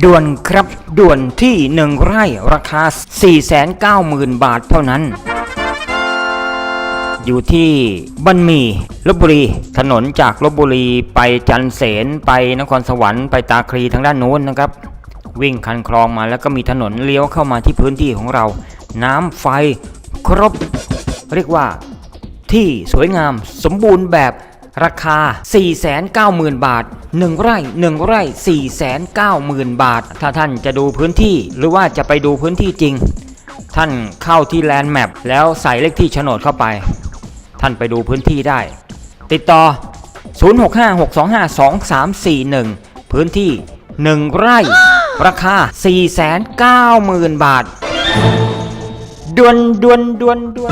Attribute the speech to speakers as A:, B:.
A: ด่วนครับด่วนที่หนึ่งไร่ราคา 490,000 บาทเท่านั้น อยู่ที่บ้านมีลบบุรี ถนนจากลบบุรีไปจันเสนไปนครสวรรค์ไปตาคลีทางด้านโน้นนะครับ วิ่งคันคลองมาแล้วก็มีถนนเลี้ยวเข้ามาที่พื้นที่ของเรา น้ำไฟครบ เรียกว่าที่สวยงามสมบูรณ์แบบ ราคา 490,000 บาท 1 ไร่ 1 ไร่ 490,000 บาท ถ้าท่านจะดูพื้นที่หรือว่าจะไปดูพื้นที่จริง ท่านเข้าที่แลนด์แมปแล้วใส่เลขที่โฉนดเข้าไป ท่านไปดูพื้นที่ได้ ติดต่อ 0656252341 พื้นที่ 1 ไร่ ราคา 490,000 บาทดวนดวนดวนดวน